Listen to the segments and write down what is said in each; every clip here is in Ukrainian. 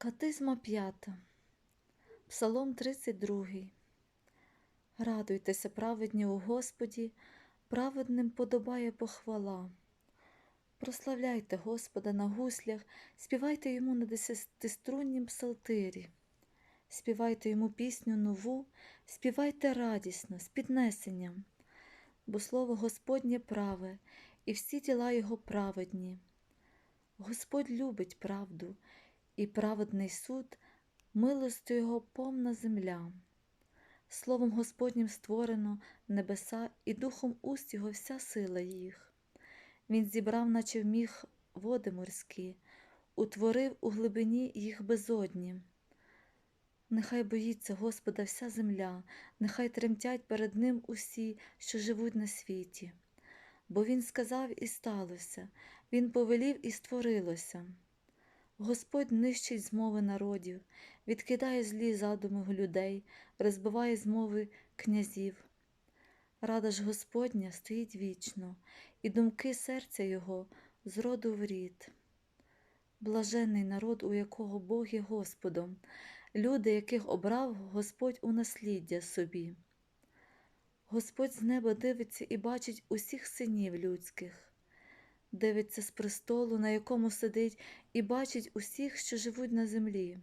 Катизма п'ята, Псалом 32. Радуйтеся, праведні у Господі, праведним подобає похвала. Прославляйте Господа на гуслях, співайте йому на десятиструннім псалтирі, співайте йому пісню нову, співайте радісно, з піднесенням, бо слово Господнє праве, і всі діла його праведні. Господь любить правду, і праведний суд, милостю його повна земля. Словом Господнім створено небеса, і духом уст його вся сила їх. Він зібрав, наче вміг, води морські, утворив у глибині їх безодні. Нехай боїться Господа вся земля, нехай тремтять перед Ним усі, що живуть на світі. Бо Він сказав і сталося, Він повелів і створилося. Господь нищить змови народів, відкидає злі задуми людей, розбиває змови князів. Рада ж Господня стоїть вічно, і думки серця Його з роду в рід. Блаженний народ, у якого Бог є Господом, люди, яких обрав Господь у насліддя собі. Господь з неба дивиться і бачить усіх синів людських, дивиться з престолу, на якому сидить, і бачить усіх, що живуть на землі.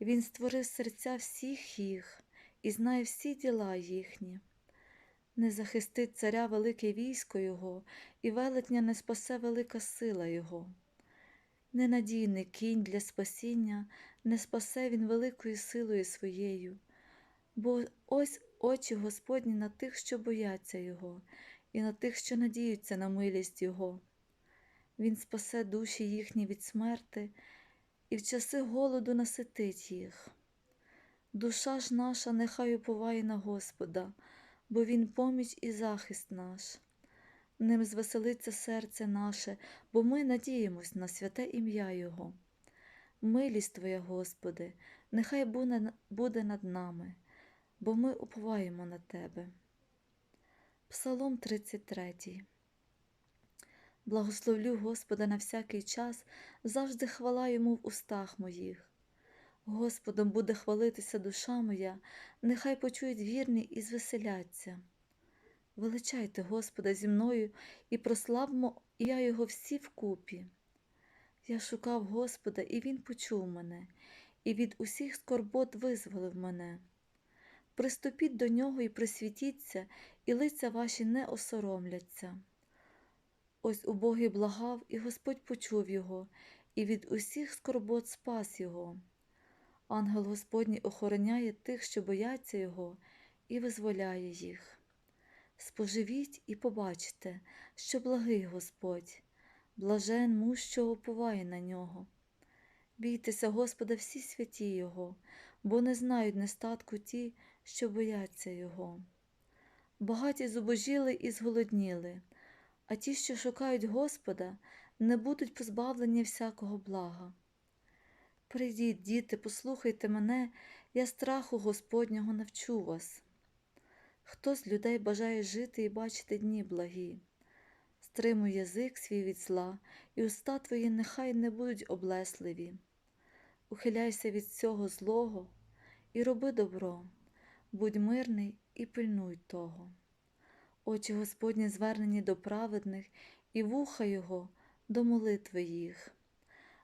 Він створив серця всіх їх і знає всі діла їхні. Не захистить царя велике військо Його, і велетня не спасе велика сила Його. Ненадійний кінь для спасіння не спасе він великою силою своєю, бо ось очі Господні на тих, що бояться Його, і на тих, що надіються на милість Його. Він спасе душі їхні від смерти і в часи голоду наситить їх. Душа ж наша нехай уповає на Господа, бо Він поміч і захист наш. Ним звеселиться серце наше, бо ми надіємось на святе ім'я Його. Милість Твоя, Господи, нехай буде над нами, бо ми уповаємо на Тебе. Псалом 33 Благословлю Господа на всякий час, завжди хвала йому в устах моїх. Господом буде хвалитися душа моя, нехай почують вірні і звеселяться. Величайте Господа зі мною і прославмо я Його всі вкупі. Я шукав Господа, і Він почув мене, і від усіх скорбот визволив мене. Приступіть до нього і присвітіться, і лиця ваші не осоромляться. Ось убогий благав, і Господь почув його, і від усіх скорбот спас його. Ангел Господній охороняє тих, що бояться Його, і визволяє їх. Споживіть і побачте, що благий Господь, блажен муж, що уповає на нього. Бійтеся Господа всі святі Його, бо не знають нестатку ті, що бояться Його. Багаті зубожіли і зголодніли, а ті, що шукають Господа, не будуть позбавлені всякого блага. Прийдіть, діти, послухайте мене, я страху Господнього навчу вас. Хто з людей бажає жити і бачити дні благі? Стримуй язик свій від зла, і уста твої нехай не будуть облесливі. Ухиляйся від цього злого і роби добро, будь мирний і пильнуй того. Очі Господні звернені до праведних, і вуха Його до молитви їх.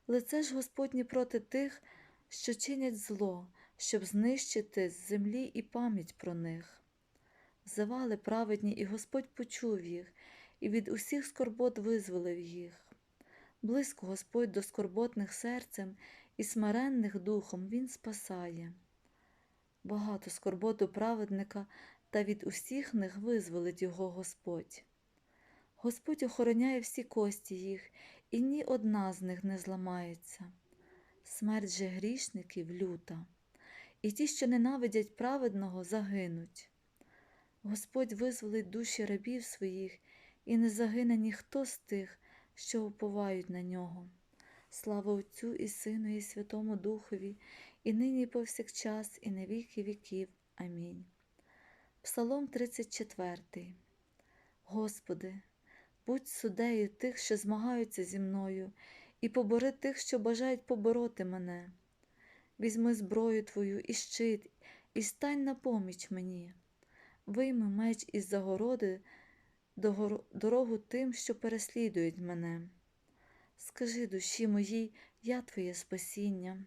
Лице ж Господнє проти тих, що чинять зло, щоб знищити з землі і пам'ять про них. Завали праведні, і Господь почув їх, і від усіх скорбот визволив їх. Близько Господь до скорботних серцем і смиренних духом Він спасає. Багато скорботу праведника, та від усіх них визволить його Господь. Господь охороняє всі кості їх, і ні одна з них не зламається. Смерть же грішників люта, і ті, що ненавидять праведного, загинуть. Господь визволить душі рабів своїх, і не загине ніхто з тих, що уповають на нього. Слава Отцю і Сину, і Святому Духові, і нині, і повсякчас, і на віки віків. Амінь. Псалом 34 Господи, будь судею тих, що змагаються зі мною, і побори тих, що бажають побороти мене. Візьми зброю твою і щит, і стань на поміч мені. Вийми меч із загороди дорогу тим, що переслідують мене. Скажи душі моїй, я твоє спасіння.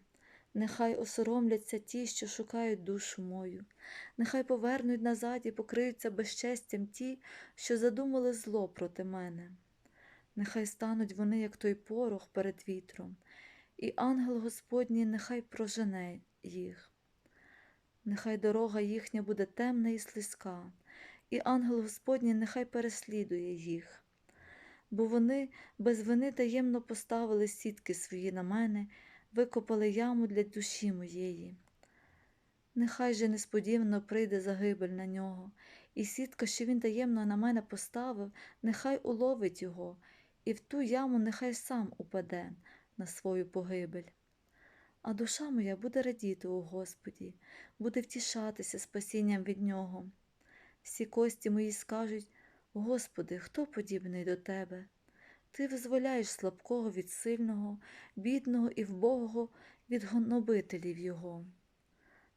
Нехай осоромляться ті, що шукають душу мою, нехай повернуть назад і покриються безчестям ті, що задумали зло проти мене. Нехай стануть вони, як той порох перед вітром, і ангел Господній нехай прожене їх. Нехай дорога їхня буде темна і слизька, і ангел Господній нехай переслідує їх. Бо вони без вини таємно поставили сітки свої на мене, викопали яму для душі моєї. Нехай же несподівано прийде загибель на нього, і сітка, що він таємно на мене поставив, нехай уловить його, і в ту яму нехай сам упаде на свою погибель. А душа моя буде радіти у Господі, буде втішатися спасінням від нього. Всі кості мої скажуть Господи, хто подібний до Тебе? Ти визволяєш слабкого від сильного, бідного і вбогого від гнобителів його.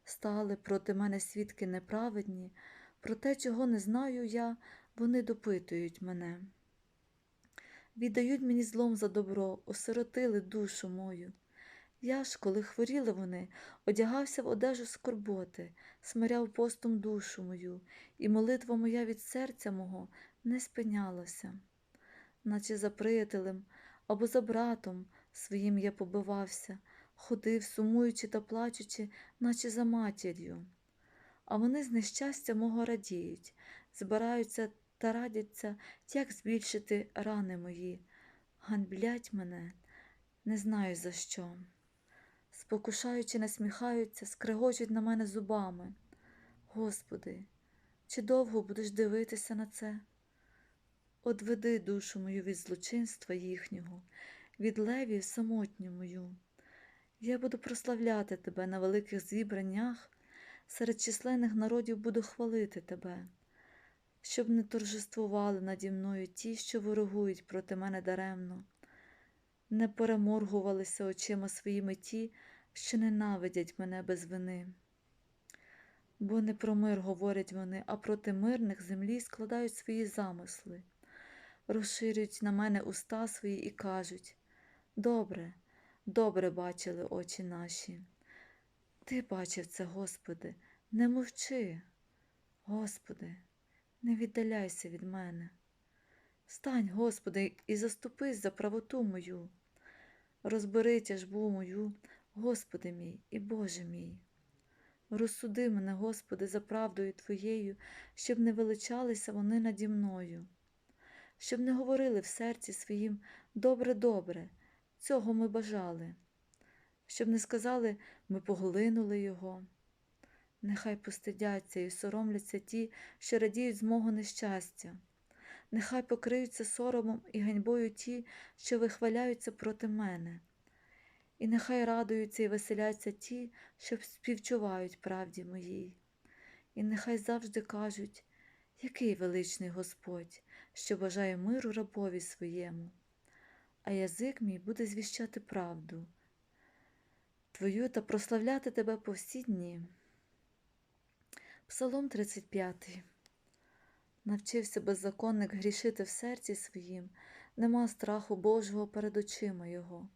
Стали проти мене свідки неправедні, про те, чого не знаю я, вони допитують мене. Віддають мені злом за добро, осиротили душу мою. Я ж, коли хворіли вони, одягався в одежу скорботи, смиряв постом душу мою, і молитва моя від серця мого не спинялася. Наче за приятелем або за братом своїм я побивався, ходив, сумуючи та плачучи, наче за матір'ю. А вони з нещастя мого радіють, збираються та радяться, як збільшити рани мої, ганьблять мене, не знаю за що. Спокушаючи, насміхаються, скрегочуть на мене зубами. Господи, чи довго будеш дивитися на це? Одведи душу мою від злочинства їхнього, від левів самотню мою. Я буду прославляти тебе на великих зібраннях, серед численних народів буду хвалити тебе, щоб не торжествували наді мною ті, що ворогують проти мене даремно, не переморгувалися очима своїми ті, що ненавидять мене без вини. Бо не про мир говорять вони, а проти мирних землі складають свої замисли, розширюють на мене уста свої і кажуть Добре, добре бачили очі наші. Ти бачив це, Господи, не мовчи. Господи, не віддаляйся від мене. Стань, Господи, і заступись за правоту мою. Розбери тяжбу мою, Господи мій і Боже мій. Розсуди мене, Господи, за правдою Твоєю, щоб не величалися вони наді мною, щоб не говорили в серці своїм добре, добре, цього ми бажали, щоб не сказали ми поглинули його. Нехай постидяться і соромляться ті, що радіють з мого нещастя. Нехай покриються соромом і ганьбою ті, що вихваляються проти мене. І нехай радуються і веселяться ті, що співчувають правді моїй. І нехай завжди кажуть, який величний Господь, що бажає миру рабові своєму, а язик мій буде звіщати правду Твою та прославляти тебе по всі дні. Псалом 35 Навчився беззаконник грішити в серці своїм, нема страху Божого перед очима його.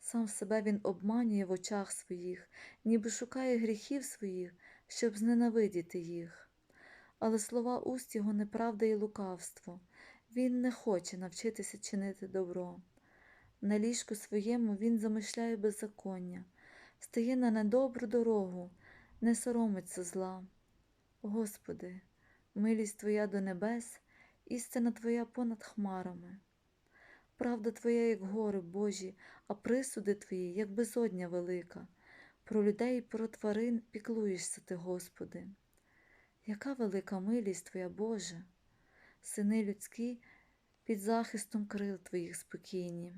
Сам себе він обманює в очах своїх, ніби шукає гріхів своїх, щоб зненавидіти їх. Але слова уст його неправда і лукавство, він не хоче навчитися чинити добро. На ліжку своєму він замишляє беззаконня, стає на недобру дорогу, не соромиться зла. Господи, милість Твоя до небес, істина Твоя понад хмарами. Правда Твоя, як гори Божі, а присуди Твої, як безодня велика. Про людей і про тварин піклуєшся Ти, Господи. Яка велика милість Твоя Божа, сини людські під захистом крил Твоїх спокійні.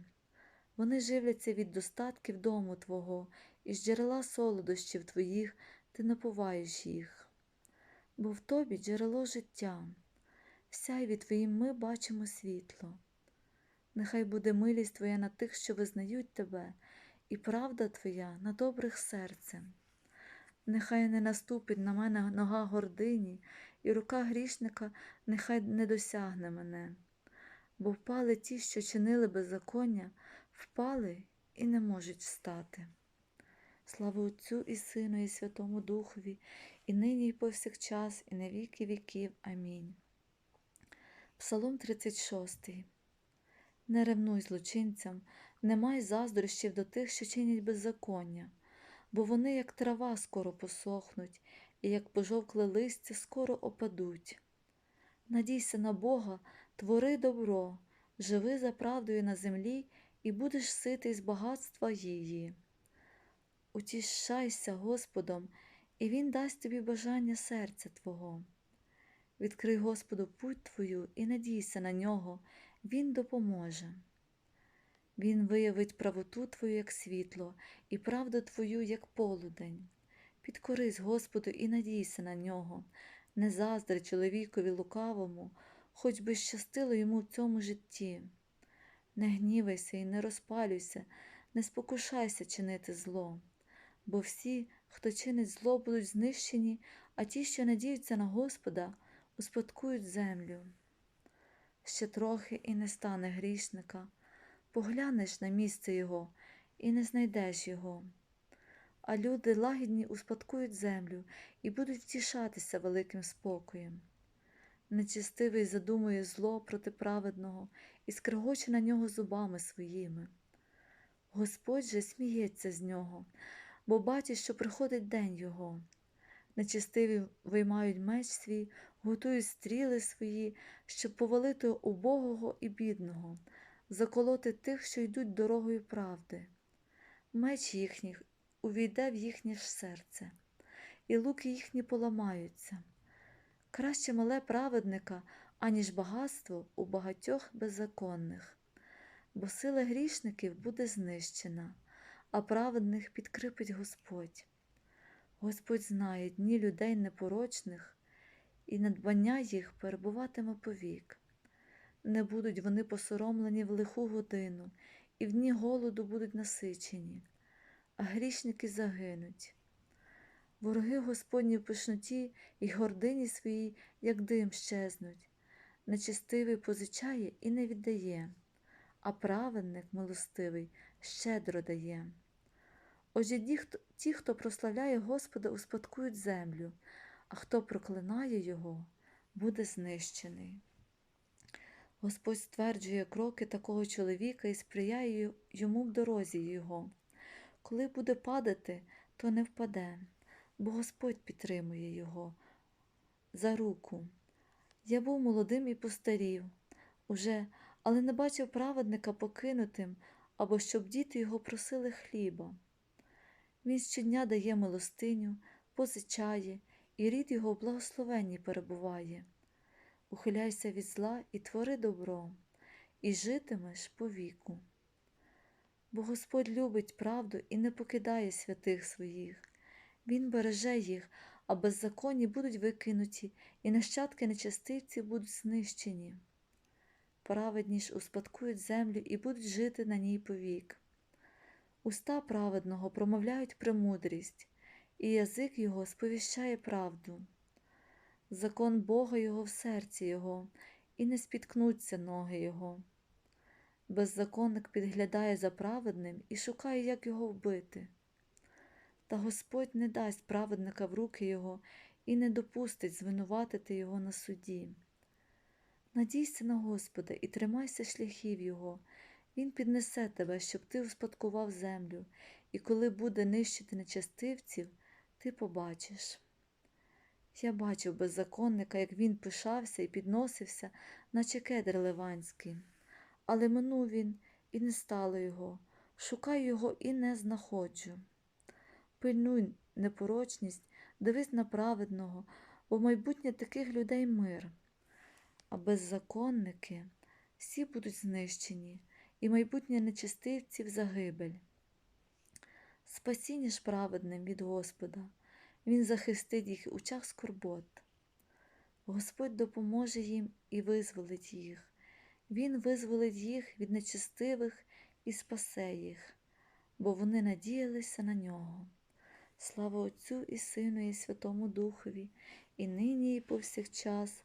Вони живляться від достатків дому Твого, і з джерела солодощів Твоїх Ти напуваєш їх. Бо в Тобі джерело життя, в сяйві Твоїм ми бачимо світло. Нехай буде милість Твоя на тих, що визнають Тебе, і правда Твоя на добрих серцем. Нехай не наступить на мене нога гордині, і рука грішника нехай не досягне мене, бо впали ті, що чинили беззаконня, впали і не можуть встати. Слава Отцю і Сину, і Святому Духові, і нині, і повсякчас, і на віки віків. Амінь. Псалом 36. Не ревнуй злочинцям, не май заздрощів до тих, що чинять беззаконня, бо вони, як трава, скоро посохнуть, і як пожовкле листя, скоро опадуть. Надійся на Бога, твори добро, живи за правдою на землі, і будеш ситий з багатства її. Утішайся Господом, і Він дасть тобі бажання серця Твого. Відкрий Господу путь твою і надійся на нього, Він допоможе. Він виявить правоту твою, як світло, і правду твою, як полудень. Підкорись Господу і надійся на нього, не заздри чоловікові лукавому, хоч би щастило йому в цьому житті. Не гнівайся і не розпалюйся, не спокушайся чинити зло, бо всі, хто чинить зло, будуть знищені, а ті, що надіються на Господа, успадкують землю. Ще трохи і не стане грішника, поглянеш на місце його і не знайдеш його. А люди лагідні успадкують землю і будуть втішатися великим спокоєм. Нечистивий задумує зло проти праведного і скрегоче на нього зубами своїми. Господь же сміється з нього, бо бачить, що приходить день його. Нечистиві виймають меч свій, готують стріли свої, щоб повалити убогого і бідного, заколоти тих, що йдуть дорогою правди. Меч їхній увійде в їхнє ж серце, і луки їхні поламаються. Краще мале праведника, аніж багатство у багатьох беззаконних, бо сила грішників буде знищена, а праведних підкріпить Господь. Господь знає дні людей непорочних, і надбання їх перебуватиме повік. Не будуть вони посоромлені в лиху годину, і в дні голоду будуть насичені, а грішники загинуть. Вороги Господні в пишноті і гордині своїй, як дим щезнуть. Нечистивий позичає і не віддає, а праведник милостивий щедро дає. Отже, ті, хто прославляє Господа, успадкують землю, а хто проклинає Його, буде знищений. Господь стверджує кроки такого чоловіка і сприяє йому в дорозі його. Коли буде падати, то не впаде, бо Господь підтримує його за руку. Я був молодим і постарів уже, але не бачив праведника покинутим або щоб діти його просили хліба. Він щодня дає милостиню, позичає, і рід його в благословенні перебуває. Ухиляйся від зла і твори добро, і житимеш по віку. Бо Господь любить правду і не покидає святих своїх. Він береже їх, а беззаконні будуть викинуті, і нащадки нечастивці будуть знищені. Праведні ж успадкують землю і будуть жити на ній повік. Уста праведного промовляють премудрість, і язик його сповіщає правду. Закон Бога його в серці його, і не спіткнуться ноги його. Беззаконник підглядає за праведним і шукає, як його вбити. Та Господь не дасть праведника в руки його і не допустить звинуватити його на суді. Надійся на Господа і тримайся шляхів Його, Він піднесе тебе, щоб ти успадкував землю, і коли буде нищити нечастивців, ти побачиш. Я бачив беззаконника, як він пишався і підносився, наче кедр ливанський, але минув він і не стало його, шукаю його і не знаходжу. Пильнуй непорочність, дивись на праведного, бо майбутнє таких людей мир. А беззаконники всі будуть знищені, і майбутнє нечистивців загибель. Спасіння ж праведним від Господа, Він захистить їх у час скорбот. Господь допоможе їм і визволить їх, Він визволить їх від нечестивих і спасе їх, бо вони надіялися на нього. Слава Отцю і Сину, і Святому Духові, і нині, і повсякчас,